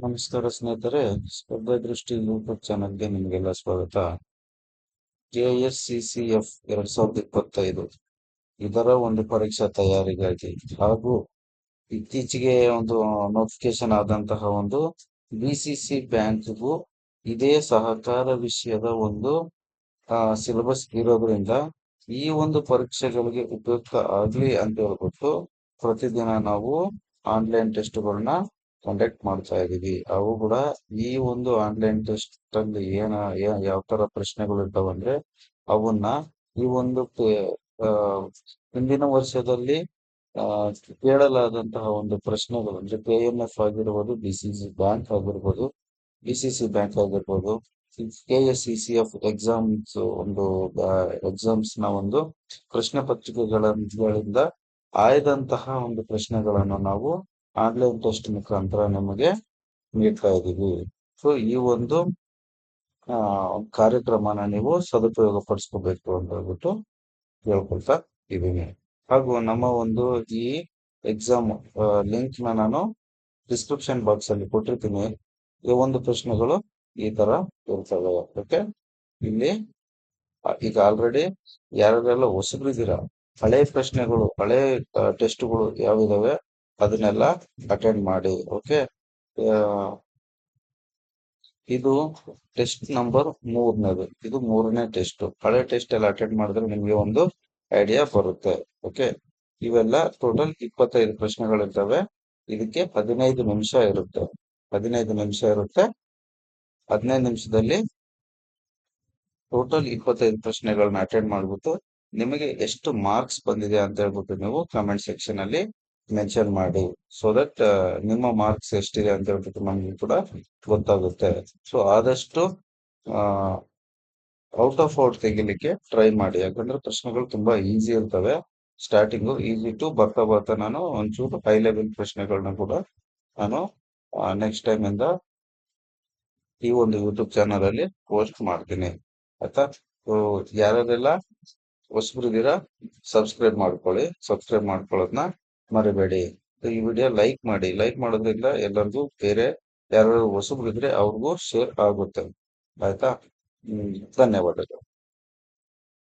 ನಮಸ್ಕಾರ ಸ್ನೇಹಿತರೆ ಸ್ಪರ್ಧಾ ದೃಷ್ಟಿ ಯೂಟ್ಯೂಬ್ ಚಾನಲ್ಗೆ ನಿಮಗೆಲ್ಲ ಸ್ವಾಗತ. ಜೆಎಸ್ ಸಿ ಸಿ ಎಫ್ ಎರಡ್ ಸಾವಿರದ ಇಪ್ಪತ್ತೈದು. ಇದರ ಒಂದು ಪರೀಕ್ಷಾ ತಯಾರಿಗಾಗಿ ಹಾಗೂ ಇತ್ತೀಚೆಗೆ ಒಂದು ನೋಟಿಫಿಕೇಶನ್ ಆದಂತಹ ಒಂದು ಬಿಸಿಸಿ ಬ್ಯಾಂಕ್ಗೂ ಇದೇ ಸಹಕಾರ ವಿಷಯದ ಒಂದು ಸಿಲೆಬಸ್ ಇರೋದ್ರಿಂದ ಈ ಒಂದು ಪರೀಕ್ಷೆಗಳಿಗೆ ಉಪಯುಕ್ತ ಆಗ್ಲಿ ಅಂತ ಹೇಳ್ಬಿಟ್ಟು ಪ್ರತಿದಿನ ನಾವು ಆನ್ಲೈನ್ ಟೆಸ್ಟ್ಗಳನ್ನ ಕಂಡಕ್ಟ್ ಮಾಡ್ತಾ ಇದೀವಿ. ಅವು ಕೂಡ ಈ ಒಂದು ಆನ್ಲೈನ್ ಟೆಸ್ಟ್ ಅಲ್ಲಿ ಏನ ಯಾವ ತರ ಪ್ರಶ್ನೆಗಳು ಇರ್ತಾವಂದ್ರೆ ಅವನ್ನ ಈ ಒಂದು ಹಿಂದಿನ ವರ್ಷದಲ್ಲಿ ಕೇಳಲಾದಂತಹ ಒಂದು ಪ್ರಶ್ನೆಗಳು ಅಂದ್ರೆ ಕೆ ಎಂ ಎಫ್ ಆಗಿರ್ಬೋದು ಬಿ ಸಿ ಸಿ ಬ್ಯಾಂಕ್ ಆಗಿರ್ಬೋದು ಬಿ ಸಿ ಸಿ ಬ್ಯಾಂಕ್ ಆಗಿರ್ಬೋದು K S C C F exams ಒಂದು ಎಕ್ಸಾಮ್ಸ್ನ ಒಂದು ಪ್ರಶ್ನೆ ಪತ್ರಿಕೆಗಳಿಂದ ಆಯ್ದಂತಹ ಒಂದು ಪ್ರಶ್ನೆಗಳನ್ನು ನಾವು ಆನ್ಲೈನ್ ಟೆಸ್ಟ್ ಮುಖಾಂತರ ನಮಗೆ ನೀಡ್ತಾ ಇದ್ದೀವಿ. ಸೊ ಈ ಒಂದು ಕಾರ್ಯಕ್ರಮನ ನೀವು ಸದುಪಯೋಗ ಪಡಿಸ್ಕೋಬೇಕು ಅಂತ ಹೇಳ್ಬಿಟ್ಟು ಹೇಳ್ಕೊಳ್ತಾ ಇದ್ದೀನಿ. ಹಾಗೂ ನಮ್ಮ ಒಂದು ಈ ಎಕ್ಸಾಮ್ ಲಿಂಕ್ನ ನಾನು ಡಿಸ್ಕ್ರಿಪ್ಷನ್ ಬಾಕ್ಸ್ ಅಲ್ಲಿ ಕೊಟ್ಟಿರ್ತೀನಿ. ಈ ಒಂದು ಪ್ರಶ್ನೆಗಳು ಈ ತರ ಇರ್ತವೆ. ಓಕೆ ಇಲ್ಲಿ ಈಗ ಆಲ್ರೆಡಿ ಯಾರೆಲ್ಲ ಹೊಸಬ್ರಿದ್ದೀರಾ? ಹಳೆ ಪ್ರಶ್ನೆಗಳು, ಹಳೆ ಟೆಸ್ಟ್ಗಳು ಯಾವಿದಾವೆ? ಅದನ್ನೆಲ್ಲ ಅಟೆಂಡ್ ಮಾಡಿ ಓಕೆ ಇದು ಟೆಸ್ಟ್ ನಂಬರ್ ಮೂರನೇದು. ಇದು ಮೂರನೇ ಟೆಸ್ಟ್ ಹಳೆ ಟೆಸ್ಟ್ ಎಲ್ಲ ಅಟೆಂಡ್ ಮಾಡಿದ್ರೆ ನಿಮಗೆ ಒಂದು ಐಡಿಯಾ ಬರುತ್ತೆ ಓಕೆ ಇವೆಲ್ಲ ಟೋಟಲ್ ಇಪ್ಪತ್ತೈದು ಪ್ರಶ್ನೆಗಳಿರ್ತವೆ ಇದಕ್ಕೆ ಹದಿನೈದು ನಿಮಿಷ ಇರುತ್ತೆ. ಹದಿನೈದು ನಿಮಿಷ ಇರುತ್ತೆ. ಹದಿನೈದು ನಿಮಿಷದಲ್ಲಿ ಟೋಟಲ್ ಇಪ್ಪತ್ತೈದು ಪ್ರಶ್ನೆಗಳನ್ನ ಅಟೆಂಡ್ ಮಾಡ್ಬಿಟ್ಟು ನಿಮಗೆ ಎಷ್ಟು ಮಾರ್ಕ್ಸ್ ಬಂದಿದೆ ಅಂತ ಹೇಳ್ಬಿಟ್ಟು ನೀವು ಕಮೆಂಟ್ ಸೆಕ್ಷನ್ ಅಲ್ಲಿ ಮೆನ್ಷನ್ ಮಾಡಿ ಸೊ ದಟ್ ನಿಮ್ಮ ಮಾರ್ಕ್ಸ್ ಎಷ್ಟಿದೆ ಅಂತ ಹೇಳ್ಬಿಟ್ಟು ನಮ್ಗೆ ಕೂಡ ಗೊತ್ತಾಗುತ್ತೆ. ಸೊ ಆದಷ್ಟು ಔಟ್ ಆಫ್ ಔಟ್ ತೆಗಿಲಿಕ್ಕೆ ಟ್ರೈ ಮಾಡಿ. ಯಾಕಂದ್ರೆ ಪ್ರಶ್ನೆಗಳು ತುಂಬಾ ಈಸಿ ಇರ್ತವೆ. ಸ್ಟಾರ್ಟಿಂಗು ಈಸಿ ಟು ಬರ್ತಾ ಬರ್ತಾ ನಾನು ಒಂಚೂರು ಹೈ ಲೆವೆಲ್ ಪ್ರಶ್ನೆಗಳನ್ನ ಕೂಡ ನಾನು ನೆಕ್ಸ್ಟ್ ಟೈಮ್ ಇಂದ ಈ ಒಂದು ಯೂಟ್ಯೂಬ್ ಚಾನಲ್ ಅಲ್ಲಿ ಪೋಸ್ಟ್ ಮಾಡ್ತೀನಿ. ಆಯ್ತಾ? ಯಾರೆಲ್ಲ ಹೊಸಬ್ರಿದ್ದೀರಾ ಸಬ್ಸ್ಕ್ರೈಬ್ ಮಾಡ್ಕೊಳ್ಳಿ. ಸಬ್ಸ್ಕ್ರೈಬ್ ಮಾಡ್ಕೊಳ್ಳೋದನ್ನ ಮರಿಬೇಡಿ. ಈ ವಿಡಿಯೋ ಲೈಕ್ ಮಾಡಿ. ಲೈಕ್ ಮಾಡೋದ್ರಿಂದ ಎಲ್ಲರಿಗೂ ಬೇರೆ ಯಾರು ಹೊಸಬ್ರಿದ್ರೆ ಅವ್ರಿಗೂ ಶೇರ್ ಆಗುತ್ತೆ. ಆಯ್ತಾ? ಧನ್ಯವಾದಗಳು.